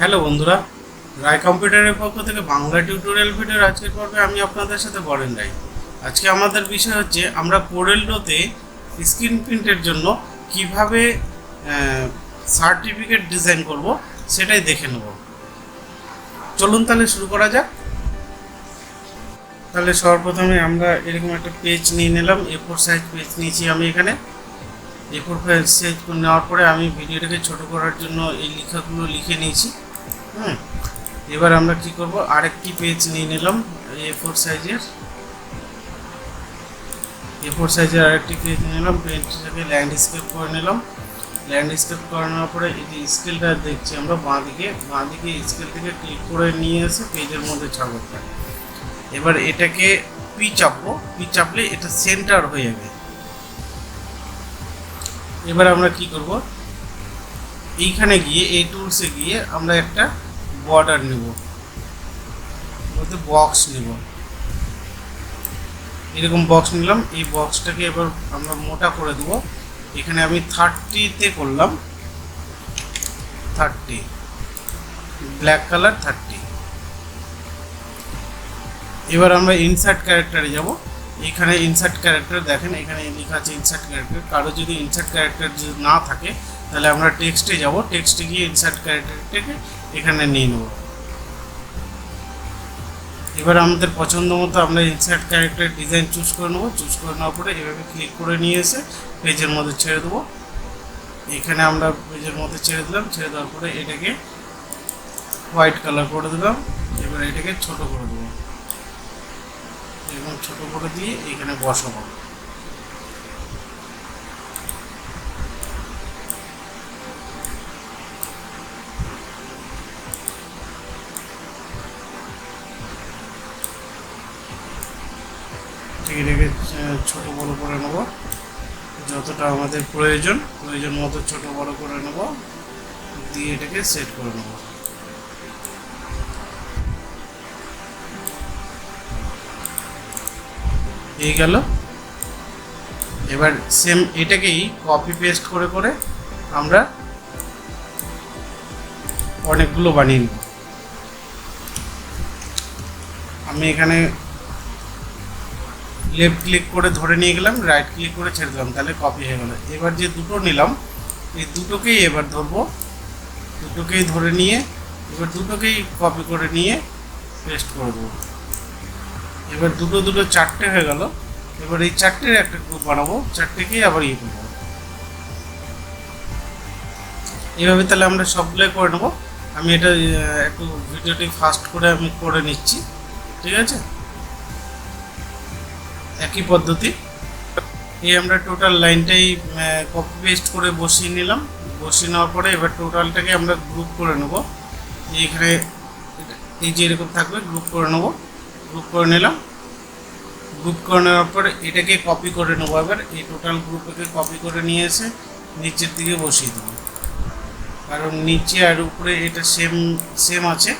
Hello বন্ধুরা, রায় কম্পিউটারের পক্ষ থেকে বাংলা টিউটোরিয়াল ভিডিওর আজকের পর্বে আমি আপনাদের সাথে বরেন রাই আজকে আমাদের বিষয় হচ্ছে, আমরা পোরেলডোতে স্ক্রিন প্রিন্টের জন্য কীভাবে সার্টিফিকেট ডিজাইন করব সেটাই দেখে নেব। চলুন তাহলে শুরু করা যাক। তাহলে সর্বপ্রথমে আমরা এরকম একটা পেজ নিয়ে নিলাম এ ফোর সাইজ পেজ নিয়েছি আমি এখানে। এ ফোর সাইজ নেওয়ার পরে আমি ভিডিওটাকে ছোট করার জন্য এই লেখাগুলো লিখে নিয়েছি। হুম। এবার আমরা কি করব? আরেকটি পেজ নিয়ে নিলাম এ ফোর সাইজের এ ফোর সাইজের আরেকটি পেজ নিয়ে নিলাম পেজটাকে ল্যান্ডস্কেপ করে নিলাম। ল্যান্ডস্কেপ করানোর পরে এই যে স্কেলটা দেখছি আমরা বাঁ দিকে বাঁ দিকে ক্লিক করে নিয়ে এসে পেজের মধ্যে ছাড়বো। এবার এটাকে পি চাপবো পি চাপলে এটা সেন্টার হয়ে যাবে। এবার আমরা কি করব? এইখানে গিয়ে, এই টুলসে গিয়ে আমরা একটা বর্ডার নেব। বলতে বক্স নেব। এরকম বক্স নিলাম। এই বক্সটাকে এবার আমরা মোটা করে দেবো। এখানে আমি থার্টিতে করলাম। থার্টি ব্ল্যাক কালার থার্টি এবার আমরা ইনসার্ট ক্যারেক্টারে যাব। এখানে ইনসার্ট ক্যারেক্টার দেখেন, এখানে লেখা আছে ইনসার্ট ক্যারেক্টার কারও যদি ইনসার্ট ক্যারেক্টার যদি না থাকে, তাহলে আমরা টেক্সটে যাব। টেক্সটে গিয়ে ইনসার্ট ক্যারেক্টারটাকে এখানে নিয়ে নেব। এবার আমাদের পছন্দ মতো আমরা ইনসার্ট ক্যারেক্টার ডিজাইন চুজ করে নেব। চুজ করে নেওয়ার পরে এভাবে ক্লিক করে নিয়ে এসে পেজের মধ্যে ছেড়ে দেবো। এখানে আমরা পেজের মধ্যে ছেড়ে দিলাম। ছেড়ে দেওয়ার পরে এটাকে হোয়াইট কালার করে দিলাম। এবার এটাকে ছোট করে দেবো। এবং ছোট করে দিয়ে এখানে বসাবো। এটাকে ছোট বড় করে নেব। যতটা আমাদের প্রয়োজন প্রয়োজন মতো ছোট বড় করে নেব। দিয়ে এটাকে সেট করে নেব। এই গেল। এবার সেম এটাকেই কপি পেস্ট করে করে আমরা অনেকগুলো বানিয়ে নেব। আমি এখানে লেফট ক্লিক করে ধরে নিয়ে গেলাম রাইট ক্লিক করে ছেড়ে দিলাম, তাহলে কপি হয়ে গেল। এবার যে দুটো নিলাম, এই দুটোকেই এবার ধরবো। দুটোকেই ধরে নিয়ে, এবার দুটোকেই কপি করে নিয়ে পেস্ট করে দেবো। এবার দুটো দুটো চারটে হয়ে গেল। এবার এই চারটের একটা গ্রুপ বানাবো চারটেকেই আবার ইয়ে করব। এইভাবে তাহলে আমরা সবগুলোই করে নেব। আমি এটা একটু ভিডিওটি ফাস্ট করে আমি করে নিচ্ছি। ঠিক আছে? একই পদ্ধতি। এই আমরা টোটাল লাইনটাই কপি পেস্ট করে বসিয়ে নিলাম। বসিয়ে নেওয়ার পরে এবার টোটালটাকে আমরা গ্রুপ করে নেব। এইখানে এই যে এরকম থাকবে গ্রুপ করে নেব। গ্রুপ করে নিলাম। গ্রুপ করে নেওয়ার পরে এটাকে কপি করে নেব এবার। এই টোটাল গ্রুপকে কপি করে নিয়ে এসে নিচের দিকে বসিয়ে দেবো। কারণ নিচে আর উপরে এটা সেম সেম আছে।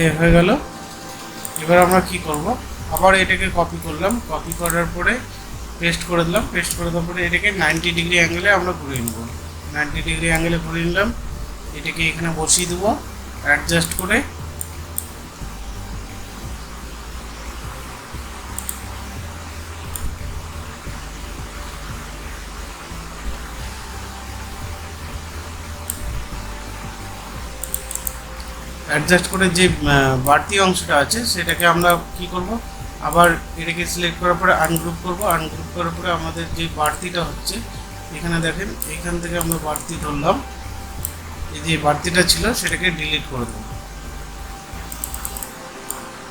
এই হয়ে গেল। এবার আমরা কি করব? আবার এটাকে কপি করলাম। কপি করার পরে পেস্ট করে দিলাম। পেস্ট করে দেওয়ার পরে এটাকে নাইনটি ডিগ্রি অ্যাঙ্গেলে আমরা ঘুরিয়ে নেব। নাইনটি ডিগ্রি অ্যাঙ্গেলে ঘুরিয়ে নিলাম। এটাকে এখানে বসিয়ে দেবো। অ্যাডজাস্ট করে অ্যাডজাস্ট করে যে বাড়তি অংশটা আছে, সেটাকে আমরা কি করব? আবার এটাকে সিলেক্ট করার পরে আনগ্রুপ করব। আনগ্রুপ করার পরে আমাদের যে বাড়তিটা হচ্ছে, এখানে দেখেন, এখান থেকে আমরা বাড়তি ধরলাম। এই যে বাড়তিটা ছিল, সেটাকে ডিলিট করে দেবো।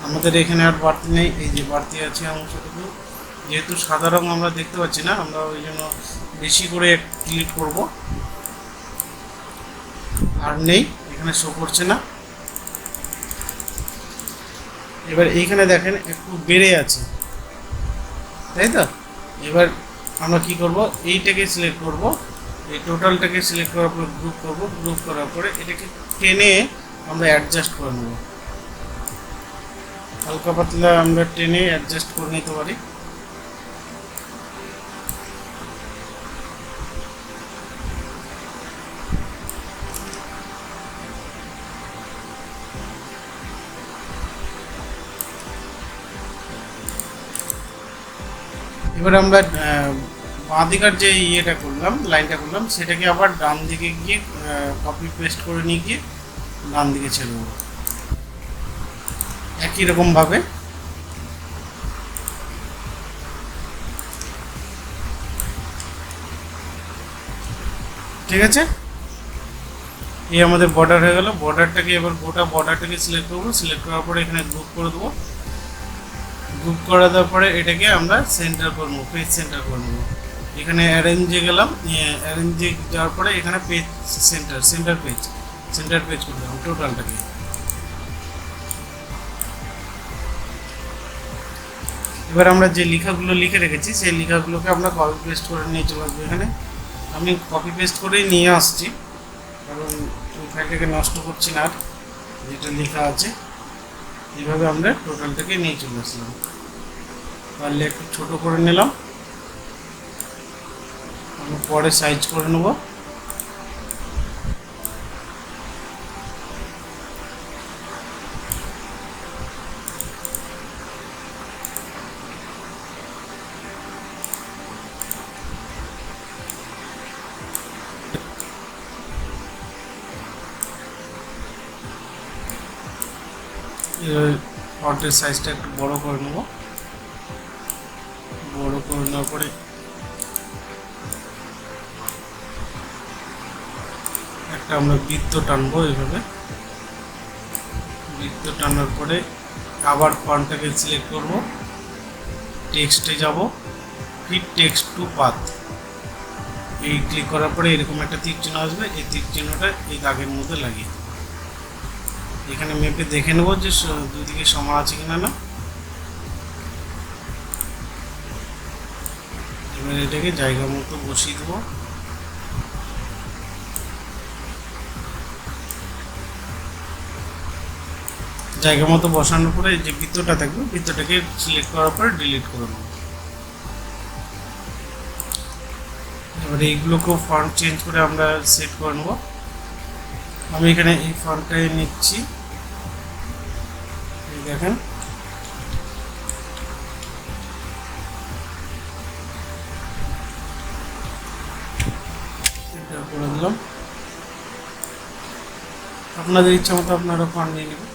আমাদের এখানে আর বাড়তি নেই। এই যে বাড়তি আছে অংশটুকু। যেহেতু সাদা রং আমরা দেখতে পাচ্ছি না, আমরা ওই জন্য বেশি করে ক্লিক করব। আর নেই, এখানে শো করছে না। এবার এইখানে দেখেন একটু বেড়ে আছে। তাই তো? এবার আমরা কি করব? এইটাকে সিলেক্ট করব। এই টোটালটাকে সিলেক্ট করার পরে গ্রুপ করব। গ্রুপ করার পরে এটাকে টেনে আমরা অ্যাডজাস্ট করে নেব। হালকা পাতলা আমরা টেনে অ্যাডজাস্ট করে নিতে পারি। এবার আমরা বাঁ দিকার যে ইয়েটা করলাম, লাইনটা করলাম, সেটাকে আবার ডান দিকে গিয়ে কপি পেস্ট করে নিয়ে গিয়ে ডান দিকে ছেড়ে দেবো। একই রকমভাবে ঠিক আছে? এই আমাদের বর্ডার হয়ে গেল। বর্ডারটাকে এবার গোটা বর্ডারটাকে সিলেক্ট করব। সিলেক্ট করার পরে এখানে গ্রুপ করে দেবো। গ্রুপ করে দেওয়ার পরে এটাকে আমরা সেন্টার করব পেজ সেন্টার করে নেব। এখানে অ্যারেঞ্জে গেলাম অ্যারেঞ্জে যাওয়ার পরে এখানে page centre centre page centre page করে দেবো টোটালটাকে এবার আমরা যে লেখাগুলো লিখে রেখেছি, সেই লেখাগুলোকে আমরা কপি পেস্ট করে নিয়ে চলে আসব এখানে। আমি কপি পেস্ট করেই নিয়ে আসছি, কারণ ফাইলটাকে নষ্ট করছি না আর, যেটা লেখা আছে, এইভাবে আমরা টোটালটাকে নিয়ে চলে আসলাম। পারলে একটু ছোটো করে নিলাম। আমরা পরে সাইজ করে নেব। ফন্টের সাইজটা একটু বড় করে নেব। করে একটা আমরা বৃত্ত টানবো এইভাবে। বৃত্ত টানার পরে আবার ফন্টটাকে সিলেক্ট করব। টেক্সটে যাব। ফিট টেক্সট টু পাথ এই ক্লিক করার পরে এরকম একটা তীর আসবে। এই তীর এই দাগের মধ্যে লাগিয়ে দেবো। এখানে মেপে দেখে নেব যে দুদিকে সমান আছে কিনা না। এবার এটাকে জায়গা মতো বসিয়ে দেবো। জায়গা মতো বসানোর পরে যে বৃত্তটা থাকবে বৃত্তটাকে সিলেক্ট করার পরে ডিলিট করে নেব এবার এইগুলোকেও ফন্ট চেঞ্জ করে আমরা সেট করে নেব। আমি এখানে এই ফন্টটাই নিচ্ছি। দেখেন। আপনাদের ইচ্ছা মতো আপনারা ফন্ট নিয়ে নেবেন।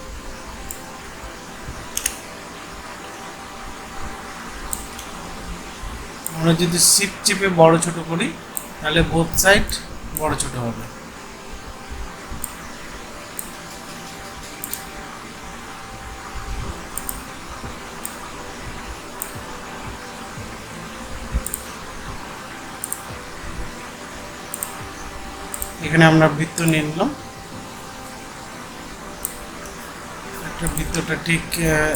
আমরা যদি সিপ চিপে বড় ছোট করি, তাহলে বোথ সাইড বড় ছোট হবে। এখানে আমরা বৃত্ত নিয়ে নিলাম। একটা বৃত্তটা ঠিক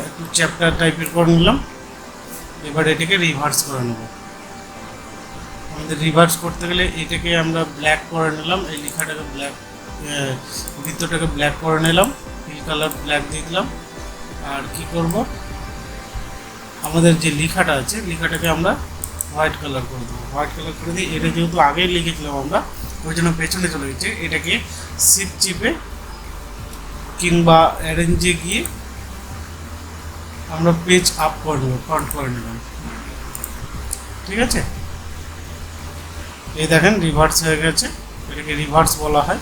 একটু চ্যাপ্টার টাইপের করে নিলাম। এবার এটাকে রিভার্স করে নেব। আমাদের রিভার্স করতে গেলে এটাকে আমরা ব্ল্যাক করে নিলাম। এই লেখাটাকে ব্ল্যাক বৃত্তটাকে ব্ল্যাক করে নিলাম। ফিল কালার ব্ল্যাক দিয়ে দিলাম। আর কি করব? আমাদের যে লেখাটা আছে, লেখাটাকে আমরা হোয়াইট কালার করে দেবো। হোয়াইট কালার করে দিই এটা যেহেতু আগেই লিখেছিলাম আমরা, ওই জন্য পেছনে চলে গেছে। এটাকে সিপ চিপে কিংবা অ্যারেঞ্জে গিয়ে আমরা পেজ আপ করে নেব ফ্রন্ট করে নিলাম ঠিক আছে? এই দেখেন রিভার্স হয়ে গেছে। এটাকে রিভার্স বলা হয়।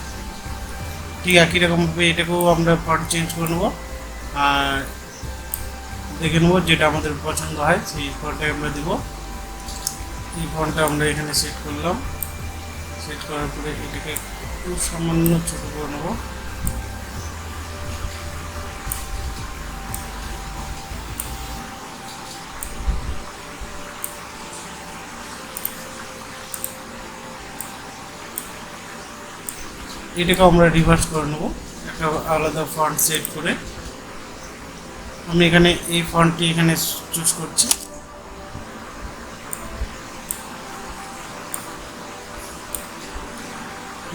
ঠিক একই রকমভাবে এটাকেও আমরা ফ্রন্ট চেঞ্জ করে নেব। আর দেখে নেব যেটা আমাদের পছন্দ হয়, সেই ফন্টটাকে আমরা দেবো। এই ফন্টটা আমরা এখানে সেট করলাম। সেট করার পরে এটাকে খুব সামান্য ছোটো করে নেব। এটাকেও আমরা রিভার্স করে নেব। একটা আলাদা ফন্ট সেট করে। আমি এখানে এই ফন্টটি এখানে চুজ করছি।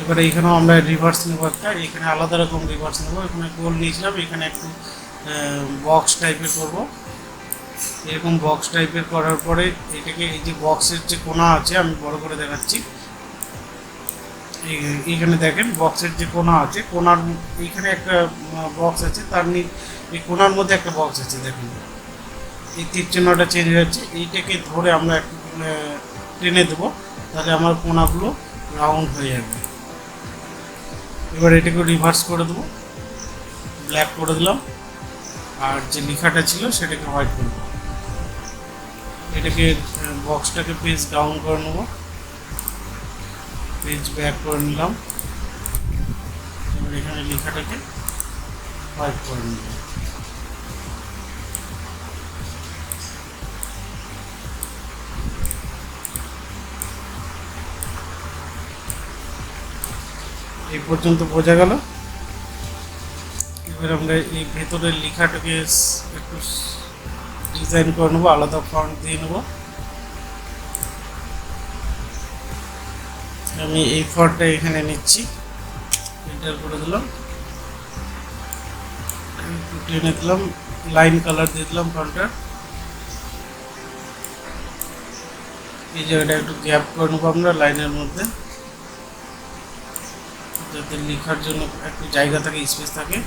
এবারে এখানেও আমরা রিভার্স নেব একটা। এখানে আলাদা রকম রিভার্স নেব। এখানে গোল নিয়েছিলাম। এখানে একটু বক্স টাইপের করব। এরকম বক্স টাইপের করার পরে এটাকে এই যে বক্সের যে কোনা আছে, আমি বড় করে দেখাচ্ছি। এইখানে দেখেন বক্সের যে কোনা আছে, কোনার এইখানে একটা বক্স আছে, তার এই কোনার মধ্যে একটা বক্স আছে, দেখুন। এই তীর চিহ্নটা চেঞ্জ যাচ্ছে এইটাকে ধরে আমরা একটু টেনে দেবো, তাহলে আমার কোনাগুলো রাউন্ড হয়ে যাবে। এবার এটাকে রিভার্স করে দেবো ব্ল্যাক করে দিলাম, আর যে লেখাটা ছিল, সেটাকে হোয়াইট করে দেবো। এটাকে বক্সটাকে পেজ ডাউন করে নেব। পেজ ব্যাক করে নিলাম। এখানে লেখাটাকে হোয়াইট করে নিলাম। এই পর্যন্ত বোঝা গেল। এবার আমরা এই ভেতরের লেখাটাকে একটু ডিজাইন করে নেব, আলাদা ফন্ট দিয়ে নেব। আমি এই ফন্টটা এখানে নিচ্ছি। এন্টার করে দিলাম। টেনে দিলাম, লাইন কালার দিয়ে দিলাম ফটটা এই জায়গাটা একটু গ্যাপ করে নেব আমরা লাইনের মধ্যে। যাতে লেখার জন্য একটু জায়গা থাকে, স্পেস থাকে।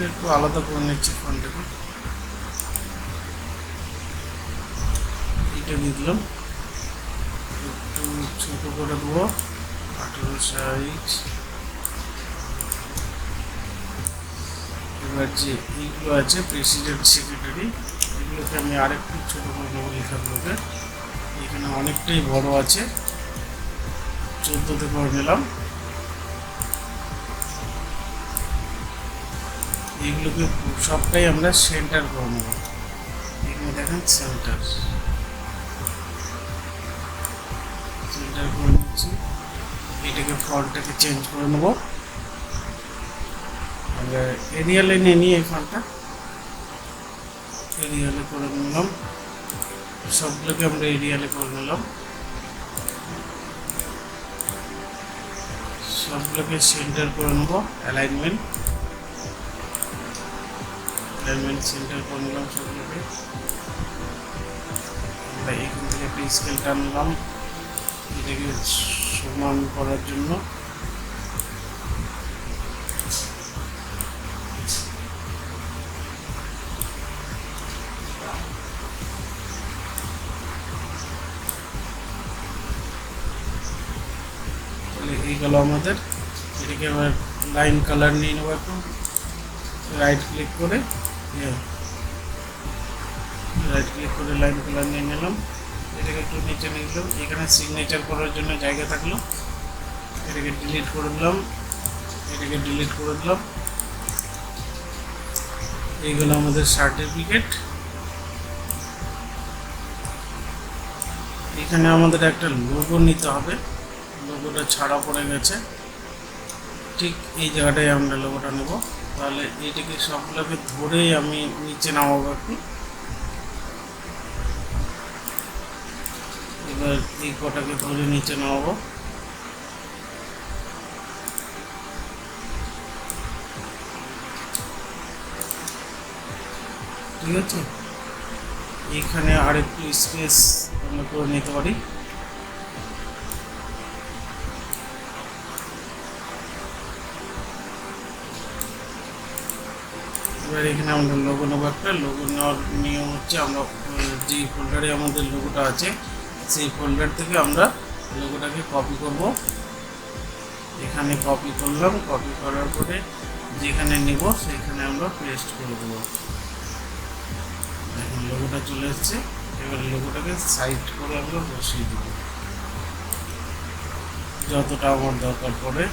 এখানে একটু আলাদা করে নিচ্ছি ফন্টটাকে এটা দিয়ে দিলাম একটু ছোট করে দেবো। আঠেরো সাইজ এবার যে এইগুলো আছে প্রেসিডেন্ট সেক্রেটারি এগুলোকে আমি আরেকটু ছোট করে নেব লেখাগুলোকে এখানে অনেকটাই বড় আছে। চোদ্দোতে করে নিলাম। এগুলোকে সবটাই আমরা সেন্টার করে নেব। এখানে দেখেন সেন্টার সেন্টার করে নিচ্ছি। এটাকে ফলটাকে চেঞ্জ করে নেব। আমরা এরিয়ালে নিয়ে নিই এই ফলটা এরিয়ালে করে নিলাম। সবগুলোকে আমরা এরিয়ালে করে নিলাম। সবগুলোকে সেন্টার করে নেব। অ্যালাইনমেন্ট অ্যালাইনমেন্ট সেন্টার করে নিলাম সবগুলোকে আমরা এখান থেকে একটা স্কেল টানলাম এটাকে সমান করার জন্য। এই গেল আমাদের। এটাকে আবার লাইন কালার নিয়ে নেব একটু রাইট ক্লিক করে। রাইট ক্লিক করে লাইন কালার নিয়ে নিলাম। এটাকে একটু নিচে নিয়ে দিলাম এখানে সিগনেচার করার জন্য জায়গা থাকল। এটাকে ডিলিট করে দিলাম। এটাকে ডিলিট করে দিলাম। এইগুলো আমাদের সার্টিফিকেট এখানে আমাদের একটা লোগো নিতে হবে। লোগোটা ছাড়া পড়ে গেছে। ঠিক এই জায়গাটায় আমরা লোগোটা নেব। তাহলে এইটাকে সবগুলোকে ধরেই আমি নিচে নামাবো একটু এবার এই কটাকে ধরে নিচে নামাবো। ঠিক আছে? এখানে আরেকটু স্পেস আমরা করে নিতে পারি। এবার এখানে আমরা লোগো নেব একটা। লোগো নেওয়ার নিয়ম হচ্ছে আমরা যে ফোল্ডারে আমাদের লোগোটা আছে, সেই ফোল্ডার থেকে আমরা লোগোটাকে কপি করব। এখানে কপি করলাম কপি করার পরে যেখানে নিব সেখানে আমরা পেস্ট করে দেবো। এখন লোগোটা চলে এসছে। এবার লোগোটাকে সাইড করে আমরা বসিয়ে দেবো। যতটা আমার দরকার পড়ে।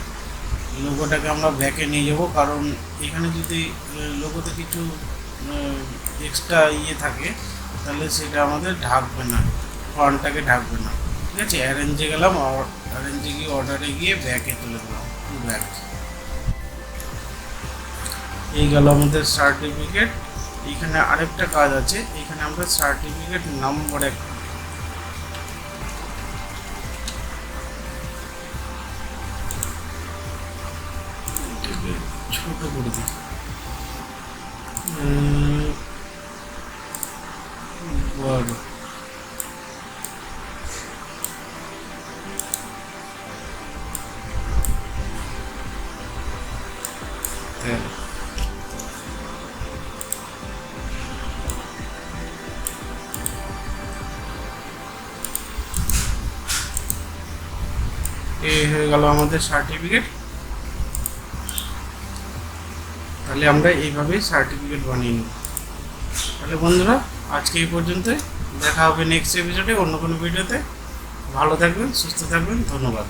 লোগোটাকে আমরা ব্যাকে নিয়ে যাব, কারণ এখানে যদি লোগোতে কিছু এক্সট্রা ইয়ে থাকে, তাহলে সেটা আমাদের ঢাকবে না ফ্রন্টটাকে ঢাকবে না, ঠিক আছে? অ্যারেঞ্জে গেলাম অ্যারেঞ্জে গিয়ে অর্ডারে গিয়ে ব্যাকে তুলে দিলাম ব্যাক এই গেল আমাদের সার্টিফিকেট এখানে আরেকটা কাজ আছে, এখানে আমরা সার্টিফিকেট নাম্বার এক হয়ে গেল আমাদের সার্টিফিকেট তাহলে আমরা এইভাবেই সার্টিফিকেট বানিয়ে নিই। তাহলে বন্ধুরা, আজকে এই পর্যন্ত দেখা হবে নেক্সট এপিসোডে অন্য কোনো ভিডিওতে। ভালো থাকবেন, সুস্থ থাকবেন। ধন্যবাদ।